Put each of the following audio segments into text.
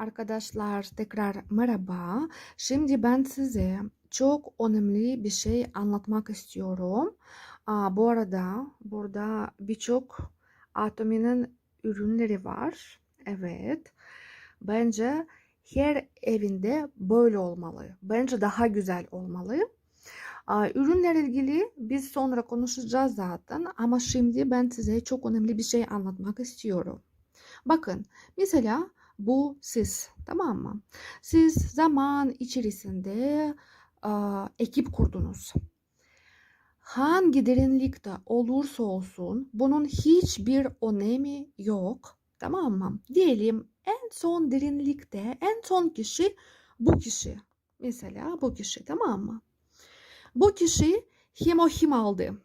Arkadaşlar tekrar merhaba. Şimdi ben size çok önemli bir şey anlatmak istiyorum. Aa, bu arada burada birçok Atomi'nin ürünleri var. Evet. Bence her evinde böyle olmalı. Bence daha güzel olmalı. Aa, Ürünlerle ilgili biz sonra konuşacağız zaten ama şimdi ben size çok önemli bir şey anlatmak istiyorum. Bakın mesela bu siz tamam mı? Siz zaman içerisinde aa, ekip kurdunuz. Hangi derinlikte olursa olsun bunun hiçbir önemi yok. Tamam mı? Diyelim en son derinlikte en son kişi bu kişi. Mesela bu kişi tamam mı? Bu kişi hemohim aldı.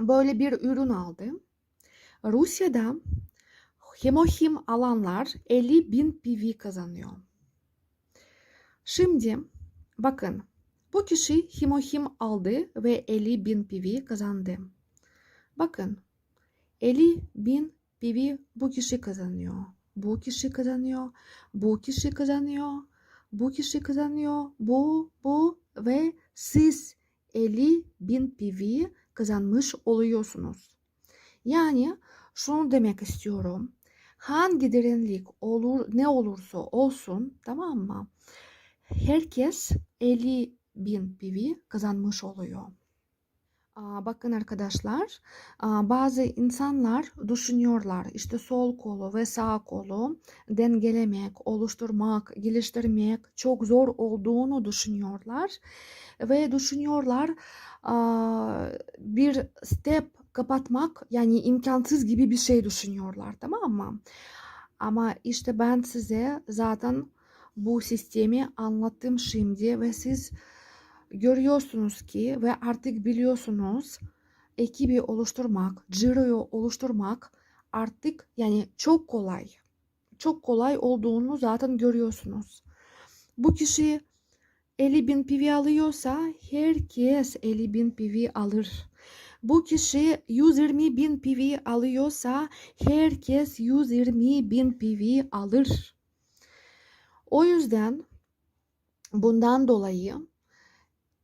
Böyle bir ürün aldı. Rusya'da hemohim alanlar 50 bin PV kazanıyor. Şimdi bakın bu kişi hemohim aldı ve 50 bin PV kazandı. Bakın 50 bin PV bu kişi kazanıyor. Bu kişi kazanıyor. Bu kişi kazanıyor. Bu kişi kazanıyor. Bu, bu ve siz 50 bin PV kazanmış oluyorsunuz. Yani şunu demek istiyorum. Hangi derinlik olur ne olursa olsun tamam mı? Herkes 50 bin PV kazanmış oluyor. Bakın arkadaşlar bazı insanlar düşünüyorlar işte sol kolu ve sağ kolu dengelemek, oluşturmak, geliştirmek çok zor olduğunu düşünüyorlar ve düşünüyorlar bir step kapatmak yani imkansız gibi bir şey düşünüyorlar tamam mı? Ama işte ben size zaten bu sistemi anlattım şimdi ve siz görüyorsunuz ki ve artık biliyorsunuz ekibi oluşturmak, ciroyu oluşturmak artık yani çok kolay. Çok kolay olduğunu zaten görüyorsunuz. Bu kişi 50 bin PV alıyorsa herkes 50 bin PV alır. Bu kişi 120 bin PV alıyorsa herkes 120 bin PV alır. O yüzden bundan dolayı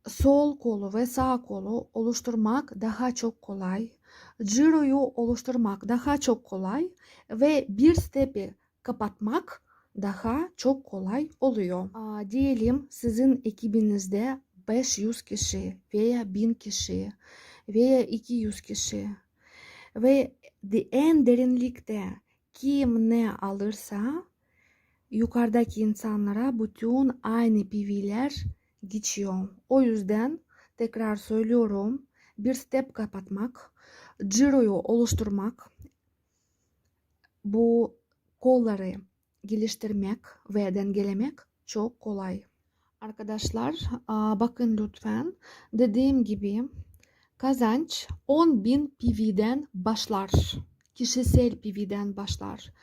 sol kolu ve sağ kolu oluşturmak daha çok kolay. Ciroyu oluşturmak daha çok kolay ve bir stepi kapatmak daha çok kolay oluyor. Aa, diyelim sizin ekibinizde 500 kişi veya 1000 kişi veya 200 kişi ve de en derinlikte kim ne alırsa yukarıdaki insanlara bütün aynı PV'ler geçiyor. O yüzden tekrar söylüyorum bir step kapatmak, ciroyu oluşturmak, bu kolları geliştirmek ve dengelemek çok kolay. Arkadaşlar bakın lütfen dediğim gibi kazanç 10.000 PV'den başlar. Kişisel PV'den başlar.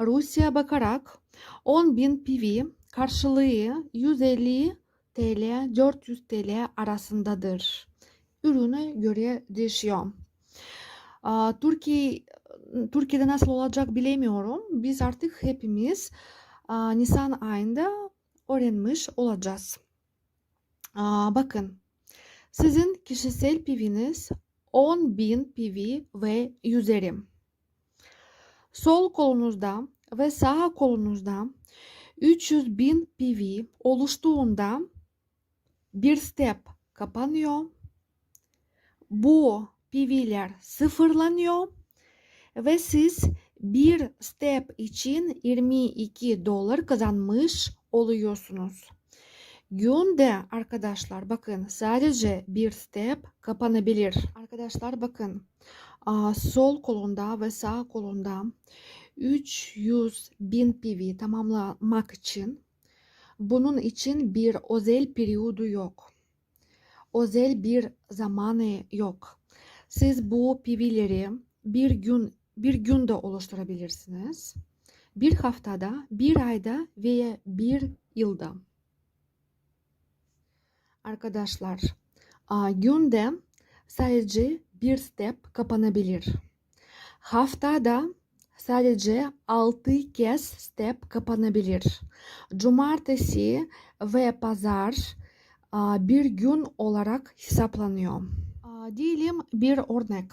Rusya bakarak 10.000 PV karşılığı 150 TL 400 TL arasındadır. Ürüne göre değişiyor. Türkiye Türkiye'de nasıl olacak bilemiyorum. Biz artık hepimiz Nisan ayında öğrenmiş olacağız. Bakın sizin kişisel PV'niz 10.000 PV ve üzeri. Sol kolunuzda ve sağ kolunuzda 300 bin PV oluştuğunda bir step kapanıyor. Bu PV'ler sıfırlanıyor ve siz bir step için 22 dolar kazanmış oluyorsunuz. Günde arkadaşlar bakın sadece bir step kapanabilir. Arkadaşlar bakın sol kolunda ve sağ kolunda 300 bin PV tamamlamak için bunun için bir özel periyodu yok. Özel bir zamanı yok. Siz bu PV'leri bir gün bir günde oluşturabilirsiniz. Bir haftada, bir ayda veya bir yılda. Arkadaşlar, günde sadece bir step kapanabilir. Haftada sadece 6 kez step kapanabilir. Cumartesi ve pazar bir gün olarak hesaplanıyor. Diyelim bir örnek.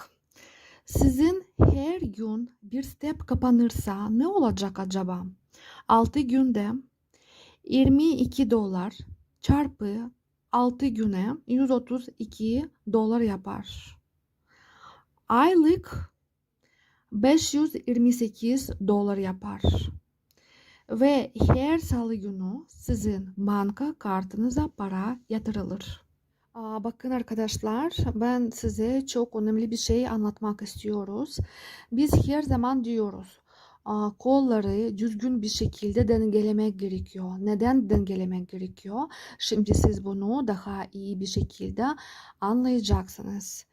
Sizin her gün bir step kapanırsa ne olacak acaba? 6 günde 22 dolar çarpı 6 güne 132 dolar yapar. Aylık 528 dolar yapar. Ve her salı günü sizin banka kartınıza para yatırılır. Bakın arkadaşlar ben size çok önemli bir şey anlatmak istiyoruz. Biz her zaman diyoruz kolları düzgün bir şekilde dengelemek gerekiyor. Neden dengelemek gerekiyor? Şimdi siz bunu daha iyi bir şekilde anlayacaksınız.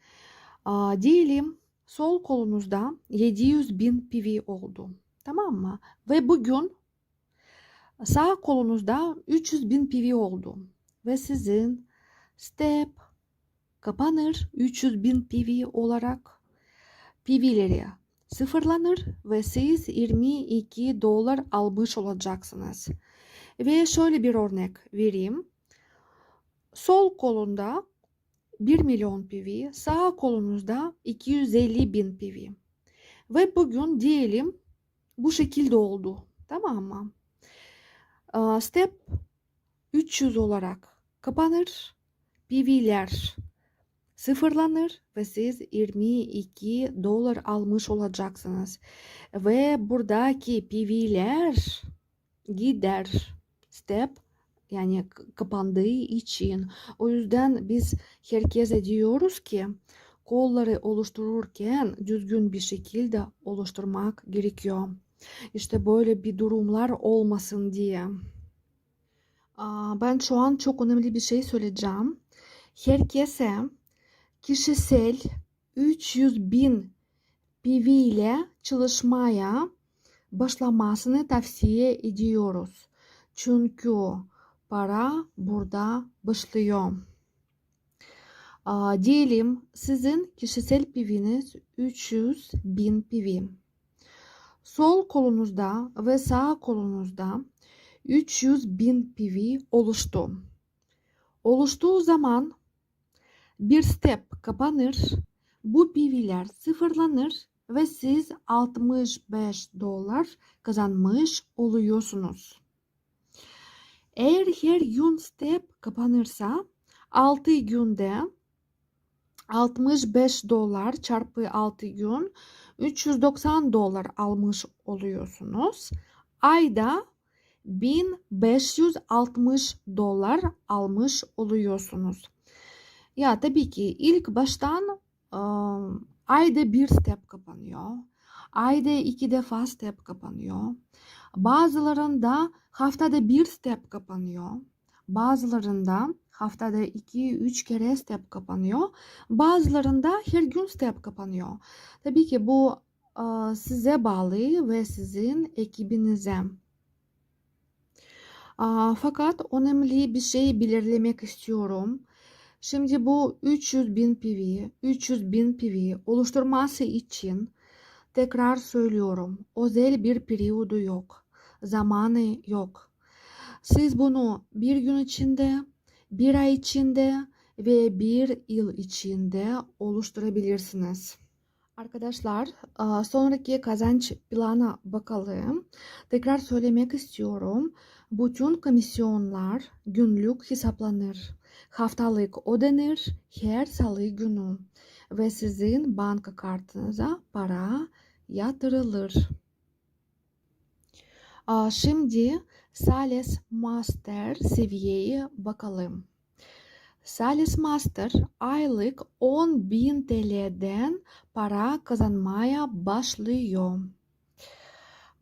Diyelim sol kolunuzda 700 bin PV oldu. Tamam mı? Ve bugün sağ kolunuzda 300 bin PV oldu. Ve sizin step kapanır 300 bin PV olarak PV'leri sıfırlanır ve siz 22 dolar almış olacaksınız. Ve şöyle bir örnek vereyim. Sol kolunda 1 milyon PV, sağ kolunuzda 250 bin PV. Ve bugün diyelim bu şekilde oldu. Tamam mı? Step 300 olarak kapanır. PV'ler sıfırlanır ve siz 22 dolar almış olacaksınız. Ve buradaki PV'ler gider. Step yani kapandığı için. O yüzden biz herkese diyoruz ki kolları oluştururken düzgün bir şekilde oluşturmak gerekiyor. İşte böyle bir durumlar olmasın diye. Ben şu an çok önemli bir şey söyleyeceğim. Herkese kişisel 300 bin PV ile çalışmaya başlamasını tavsiye ediyoruz. Çünkü para burada başlıyor. Diyelim sizin kişisel PV'niz 300 bin PV. Sol kolunuzda ve sağ kolunuzda 300 bin PV oluştu. Oluştuğu zaman bir step kapanır, bu PV'ler sıfırlanır ve siz 65 dolar kazanmış oluyorsunuz. Eğer her gün step kapanırsa 6 günde 65 dolar çarpı 6 gün 390 dolar almış oluyorsunuz. Ayda 1560 dolar almış oluyorsunuz. Ya tabii ki ilk baştan ıı, ayda bir step kapanıyor. Ayda iki defa step kapanıyor. Bazılarında haftada bir step kapanıyor. Bazılarında haftada 2-3 kere step kapanıyor. Bazılarında her gün step kapanıyor. Tabii ki bu ıı, size bağlı ve sizin ekibinize. Fakat önemli bir şey belirlemek istiyorum. Şimdi bu 300 bin PV, 300 bin PV oluşturması için tekrar söylüyorum. Özel bir periyodu yok. Zamanı yok. Siz bunu bir gün içinde, bir ay içinde ve bir yıl içinde oluşturabilirsiniz. Arkadaşlar, aa, sonraki kazanç plana bakalım. Tekrar söylemek istiyorum. Bütün komisyonlar günlük hesaplanır. Haftalık ödenir her salı günü ve sizin banka kartınıza para yatırılır. Şimdi Sales Master seviyeye bakalım. Sales Master aylık 10.000 TL'den para kazanmaya başlıyor.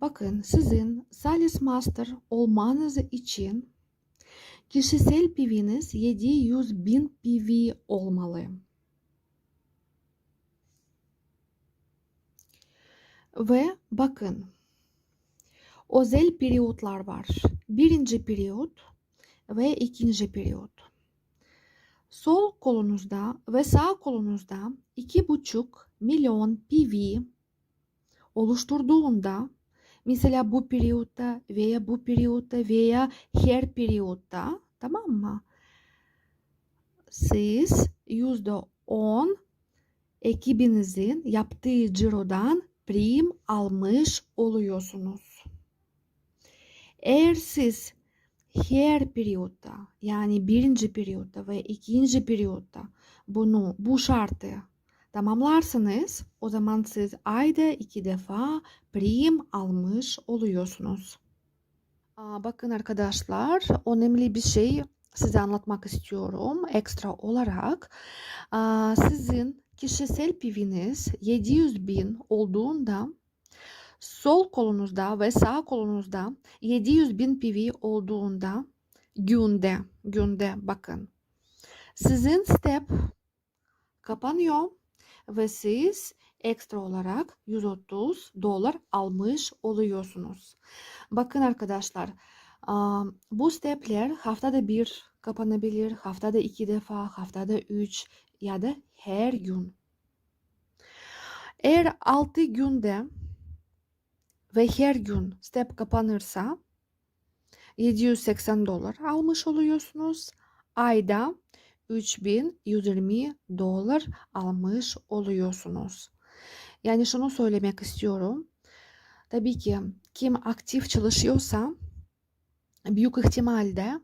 Bakın sizin Sales Master olmanız için kişisel PV'niz 700 bin PV olmalı. Ve bakın özel periyotlar var. Birinci periyot ve ikinci periyot. Sol kolunuzda ve sağ kolunuzda 2,5 milyon PV oluşturduğunda mesela bu periyotta veya bu periyotta veya her periyotta tamam mı? Siz %10 ekibinizin yaptığı cirodan prim almış oluyorsunuz. Eğer siz her periyotta yani birinci periyotta ve ikinci periyotta bunu bu şartı tamamlarsanız o zaman siz ayda iki defa prim almış oluyorsunuz. Aa, bakın arkadaşlar önemli bir şey size anlatmak istiyorum ekstra olarak. Aa, sizin kişisel PV'niz 700 bin olduğunda sol kolunuzda ve sağ kolunuzda 700 bin PV olduğunda günde günde bakın sizin step kapanıyor ve siz ekstra olarak 130 dolar almış oluyorsunuz. Bakın arkadaşlar bu stepler haftada bir kapanabilir, haftada iki defa, haftada üç ya da her gün. Eğer 6 günde ve her gün step kapanırsa 780 dolar almış oluyorsunuz. Ayda 3120 dolar almış oluyorsunuz. Yani şunu söylemek istiyorum. Tabii ki kim aktif çalışıyorsa büyük ihtimalle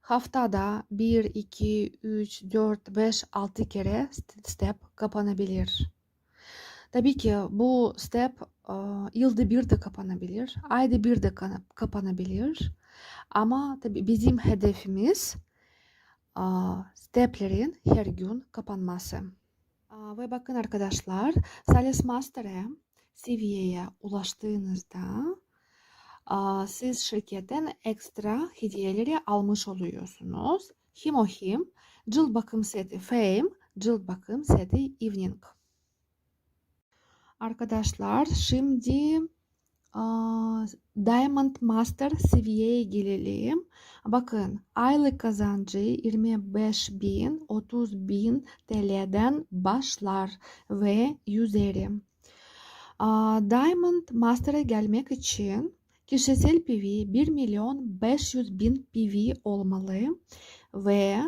haftada 1, 2, 3, 4, 5, 6 kere step kapanabilir. Tabii ki bu step yılda bir de kapanabilir, ayda bir de kapanabilir. Ama tabii bizim hedefimiz steplerin her gün kapanması. Ve bakın arkadaşlar, Sales Master'e seviyeye ulaştığınızda siz şirketten ekstra hediyeleri almış oluyorsunuz. Himohim, cilt bakım seti Fame, cilt bakım seti Evening. Arkadaşlar şimdi Diamond Master seviyeye gelelim. Bakın aylık kazancı 25 bin 30 bin TL'den başlar ve üzeri. Diamond Master'a gelmek için kişisel PV 1 milyon 500 bin PV olmalı ve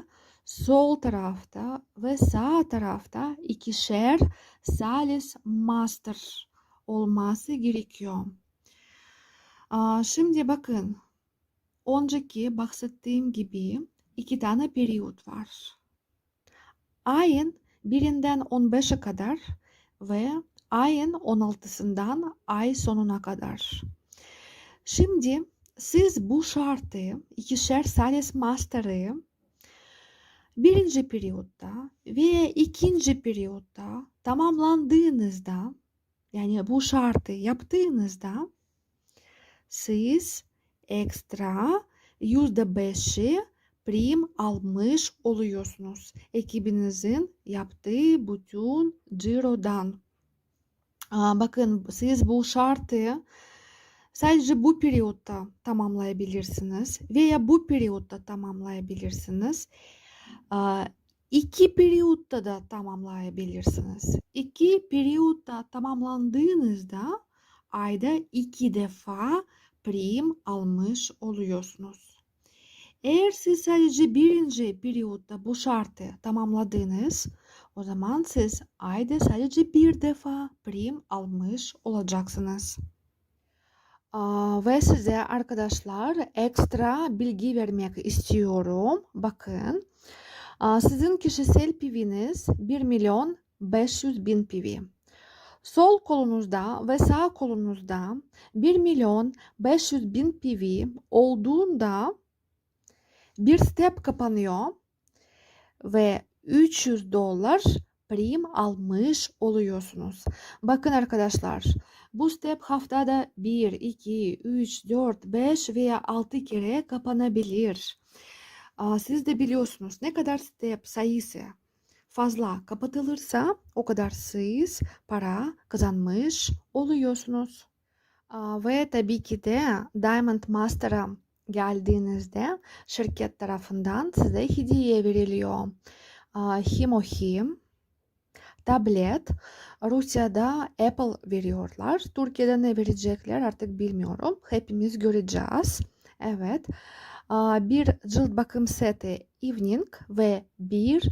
sol tarafta ve sağ tarafta ikişer Sales Master olması gerekiyor. Şimdi bakın. Önceki bahsettiğim gibi iki tane periyot var. Ayın birinden 15'e kadar ve ayın 16'sından ay sonuna kadar. Şimdi siz bu şartı ikişer Sales Master'ı birinci periyotta ve ikinci periyotta tamamlandığınızda yani bu şartı yaptığınızda siz ekstra yüzde beşi prim almış oluyorsunuz. Ekibinizin yaptığı bütün cirodan. Bakın siz bu şartı sadece bu periyotta tamamlayabilirsiniz veya bu periyotta tamamlayabilirsiniz. İki periyotta da tamamlayabilirsiniz. İki periyotta tamamlandığınızda ayda iki defa prim almış oluyorsunuz. Eğer siz sadece birinci periyotta bu şartı tamamladınız, o zaman siz ayda sadece bir defa prim almış olacaksınız. Ve size arkadaşlar ekstra bilgi vermek istiyorum. Bakın, sizin kişisel PV'niz 1 milyon 500 bin PV. Sol kolunuzda ve sağ kolunuzda 1 milyon 500 bin PV olduğunda bir step kapanıyor ve 300 dolar prim almış oluyorsunuz. Bakın arkadaşlar bu step haftada 1, 2, 3, 4, 5 veya 6 kere kapanabilir. Siz de biliyorsunuz ne kadar step sayısı fazla kapatılırsa o kadar siz para kazanmış oluyorsunuz. Ve tabii ki de Diamond Master'a geldiğinizde şirket tarafından size hediye veriliyor. Himohim, tablet. Rusya'da Apple veriyorlar. Türkiye'de ne verecekler artık bilmiyorum. Hepimiz göreceğiz. Evet. Bir cilt bakım seti Evening ve bir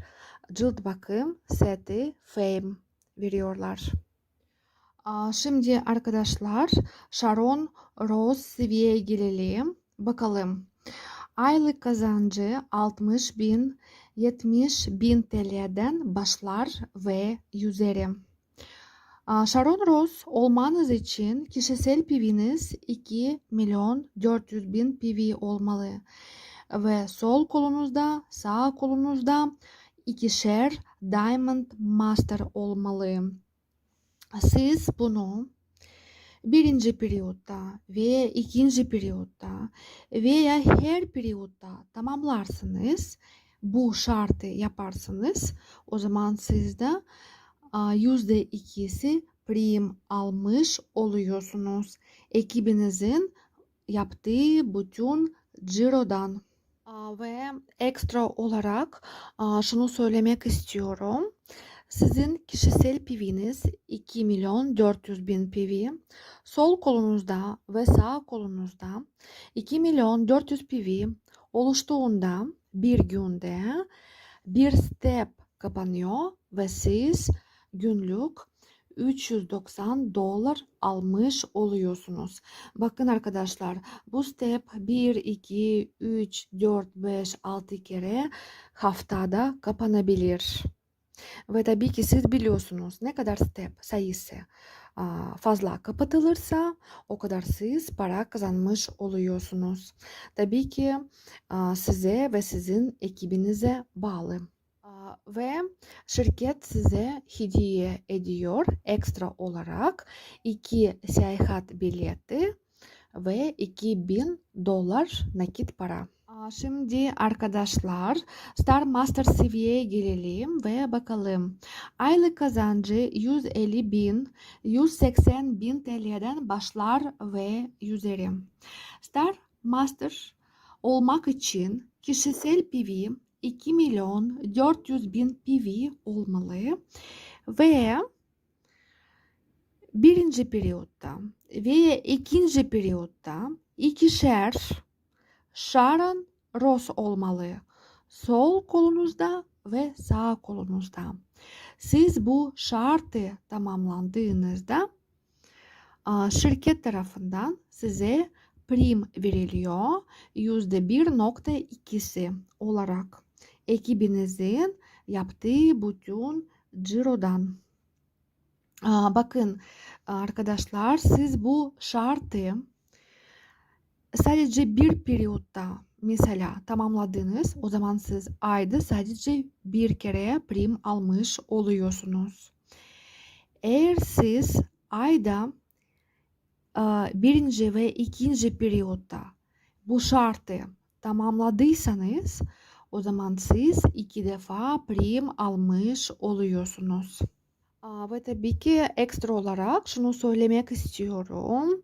cilt bakım seti Fame veriyorlar. Şimdi arkadaşlar Sharon Rose seviyeye gelelim. Bakalım. Aylık kazancı 60 bin, 70 bin TL'den başlar ve üzeri. Sharon Rose olmanız için kişisel PV'niz 2 milyon 400 bin PV olmalı. Ve sol kolunuzda, sağ kolunuzda ikişer Diamond Master olmalı. Siz bunu birinci periyotta veya ikinci periyotta veya her periyotta tamamlarsınız. Bu şartı yaparsınız. O zaman sizde yüzde ikisi prim almış oluyorsunuz. Ekibinizin yaptığı bütün cirodan. Ve ekstra olarak şunu söylemek istiyorum. Sizin kişisel PV'niz 2 milyon 400 bin PV. Sol kolunuzda ve sağ kolunuzda 2 milyon 400 PV oluştuğunda bir günde bir step kapanıyor ve siz günlük 390 dolar almış oluyorsunuz. Bakın arkadaşlar bu step 1, 2, 3, 4, 5, 6 kere haftada kapanabilir. Ve tabii ki siz biliyorsunuz ne kadar step sayısı fazla kapatılırsa o kadar siz para kazanmış oluyorsunuz. Tabii ki size ve sizin ekibinize bağlı. Ve şirket size hediye ediyor ekstra olarak iki seyahat bileti ve 2000 dolar nakit para. Şimdi arkadaşlar Star Master seviyeye gelelim ve bakalım. Aylık kazancı 150 bin, 180 bin TL'den başlar ve üzeri. Star Master olmak için kişisel PV 2 milyon 400 bin PV olmalı ve birinci periyotta ve ikinci periyotta ikişer Sharon Ross olmalı. Sol kolunuzda ve sağ kolunuzda. Siz bu şartı tamamlandığınızda şirket tarafından size prim veriliyor. %1.2'si olarak ekibinizin yaptığı bütün cirodan. Bakın arkadaşlar siz bu şartı sadece bir periyotta mesela tamamladınız. O zaman siz ayda sadece bir kere prim almış oluyorsunuz. Eğer siz ayda birinci ve ikinci periyotta bu şartı tamamladıysanız o zaman siz iki defa prim almış oluyorsunuz. Aa, Ve tabii ki ekstra olarak şunu söylemek istiyorum.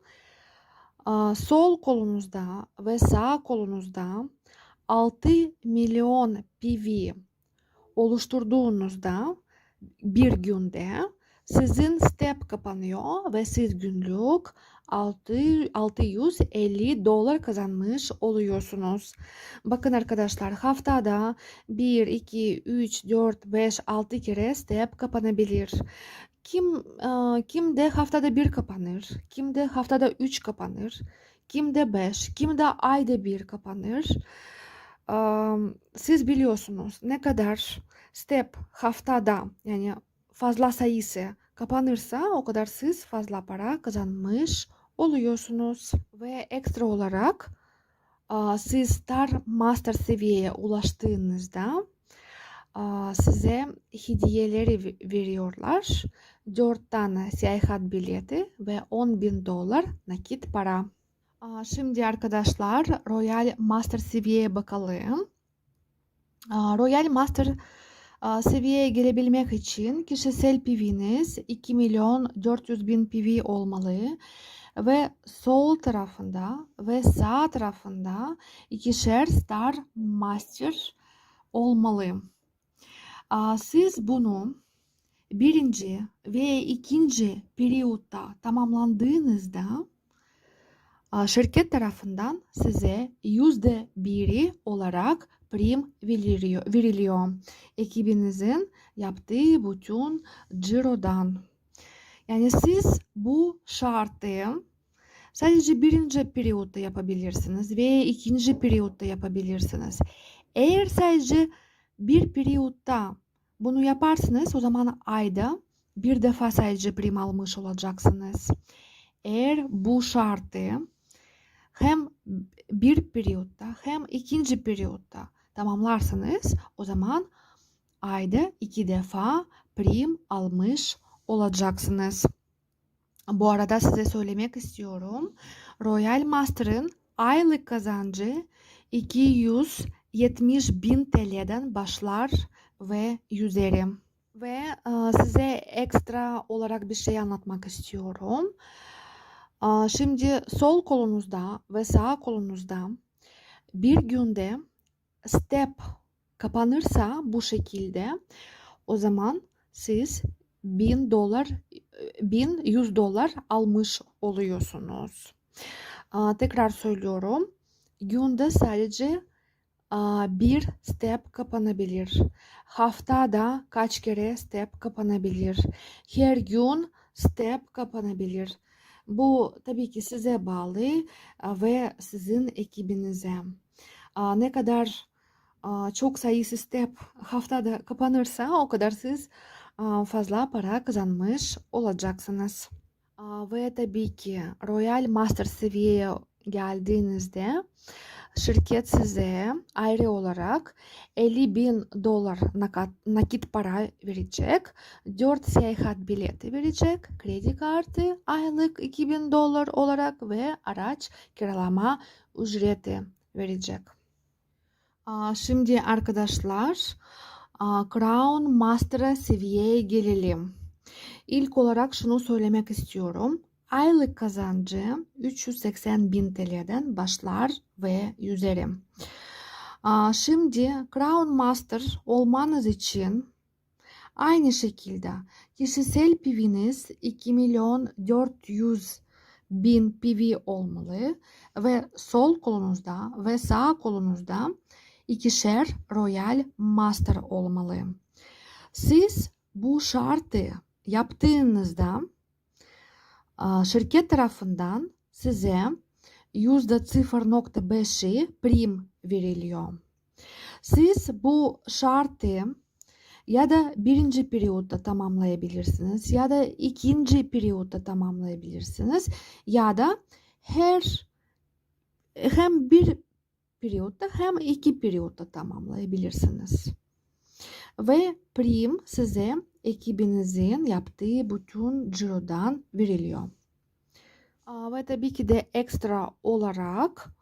Sol kolunuzda ve sağ kolunuzda 6 milyon PV oluşturduğunuzda bir günde sizin step kapanıyor ve siz günlük 6, 650 dolar kazanmış oluyorsunuz. Bakın arkadaşlar haftada 1, 2, 3, 4, 5, 6 kere step kapanabilir. Kim e, kim de haftada bir kapanır, kim de haftada 3 kapanır, kim de 5, kim de ayda bir kapanır. Am, Siz biliyorsunuz ne kadar step haftada yani fazla sayısı kapanırsa o kadar siz fazla para kazanmış oluyorsunuz. Ve ekstra olarak siz Star Master seviyeye ulaştığınızda size hediyeleri ve- veriyorlar. 4 tane seyahat bileti ve 10 bin dolar nakit para. Şimdi arkadaşlar Royal Master seviyeye bakalım. Royal Master seviyeye gelebilmek için kişisel PV'niz 2 milyon 400 bin PV olmalı ve sol tarafında ve sağ tarafında ikişer Star Master olmalı. Aa, Siz bunu birinci ve ikinci periyotta tamamlandığınızda şirket tarafından size yüzde biri olarak prim veriliyor. Ekibinizin yaptığı bütün cirodan. Yani siz bu şartı sadece birinci periyotta yapabilirsiniz ve ikinci periyotta yapabilirsiniz. Eğer sadece bir periyotta bunu yaparsınız o zaman ayda bir defa sadece prim almış olacaksınız. Eğer bu şartı hem bir periyotta hem ikinci periyotta tamamlarsanız o zaman ayda iki defa prim almış olacaksınız. Bu arada size söylemek istiyorum. Royal Master'ın aylık kazancı 270 bin TL'den başlar ve üzeri. Ve e, size ekstra olarak bir şey anlatmak istiyorum. E, Şimdi sol kolunuzda ve sağ kolunuzda bir günde step kapanırsa bu şekilde o zaman siz 1000 dolar 1100 dolar almış oluyorsunuz. Tekrar söylüyorum. Günde sadece bir step kapanabilir. Haftada kaç kere step kapanabilir. Her gün step kapanabilir. Bu tabii ki size bağlı ve sizin ekibinize. Ne kadar çok sayısı step haftada kapanırsa o kadar siz fazla para kazanmış olacaksınız. Ve tabii ki Royal Master seviyeye geldiğinizde şirket size ayrı olarak 50 bin dolar nakit para verecek, 4 seyahat bileti verecek, kredi kartı aylık 2000 dolar olarak ve araç kiralama ücreti verecek. Şimdi arkadaşlar Crown Master'a seviyeye gelelim. İlk olarak şunu söylemek istiyorum. Aylık kazancı 380 bin TL'den başlar ve üzeri. Aa, Şimdi Crown Master olmanız için aynı şekilde kişisel PV'niz 2 milyon 400 bin PV olmalı ve sol kolunuzda ve sağ kolunuzda ikişer Royal Master olmalı. Siz bu şartı yaptığınızda şirket tarafından size %0.5'i prim veriliyor. Siz bu şartı ya da birinci periyotta tamamlayabilirsiniz ya da ikinci periyotta tamamlayabilirsiniz ya da her hem bir periyotta hem iki periyotta tamamlayabilirsiniz. Ve prim size ekibinizin yaptığı bütün cirodan veriliyor. Ve tabii ki de ekstra olarak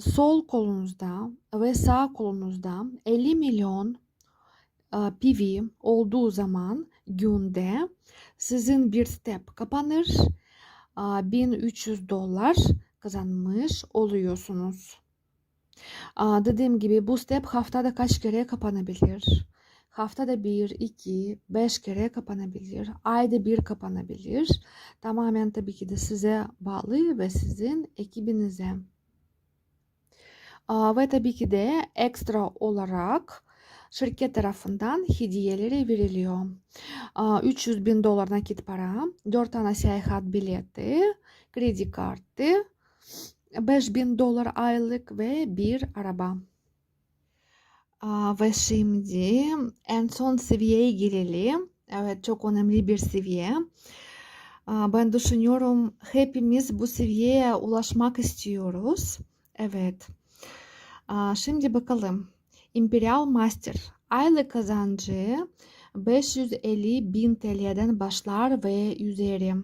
sol kolunuzda ve sağ kolunuzda 50 milyon PV olduğu zaman günde sizin bir step kapanır. aa, 1300 dolar kazanmış oluyorsunuz. Aa, dediğim gibi bu step haftada kaç kere kapanabilir? Haftada bir, iki, beş kere kapanabilir. Ayda bir kapanabilir. Tamamen tabii ki de size bağlı ve sizin ekibinize. Aa, ve tabii ki de ekstra olarak şirket tarafından hediyeleri veriliyor. Aa, 300 bin dolar nakit para, 4 tane seyahat bileti, kredi kartı, 5000 dolar aylık ve bir araba. Ve şimdi en son seviyeye gelelim. Evet çok önemli bir seviye. Ben düşünüyorum hepimiz bu seviyeye ulaşmak istiyoruz. Evet. Şimdi bakalım. Imperial Master aylık kazancı 550 bin TL'den başlar ve üzeri.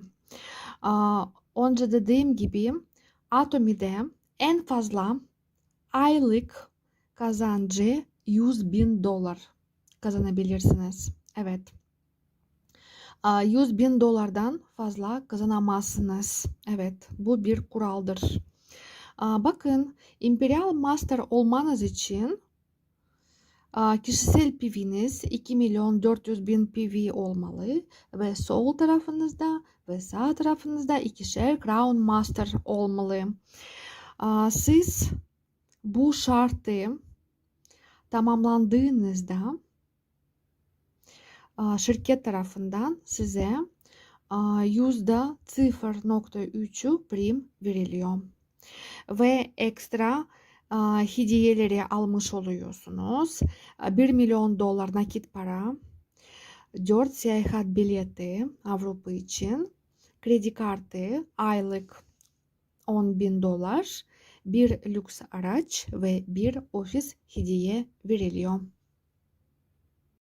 Önce dediğim gibi Atomi'de en fazla aylık kazancı 100 bin dolar kazanabilirsiniz. Evet. Aa, 100 bin dolardan fazla kazanamazsınız. Evet. Bu bir kuraldır. Bakın Imperial Master olmanız için Kişisel PV'niz 2 milyon 400 bin PV olmalı ve sol tarafınızda ve sağ tarafınızda ikişer Crown Master olmalı. Siz bu şartı tamamlandığınızda şirket tarafından size yüzde 0.3'ü prim veriliyor. Ve ekstra hediyeleri almış oluyorsunuz. Aa, 1 milyon dolar nakit para, 4 seyahat bileti Avrupa için, kredi kartı aylık 10 bin dolar, bir lüks araç ve bir ofis hediye veriliyor.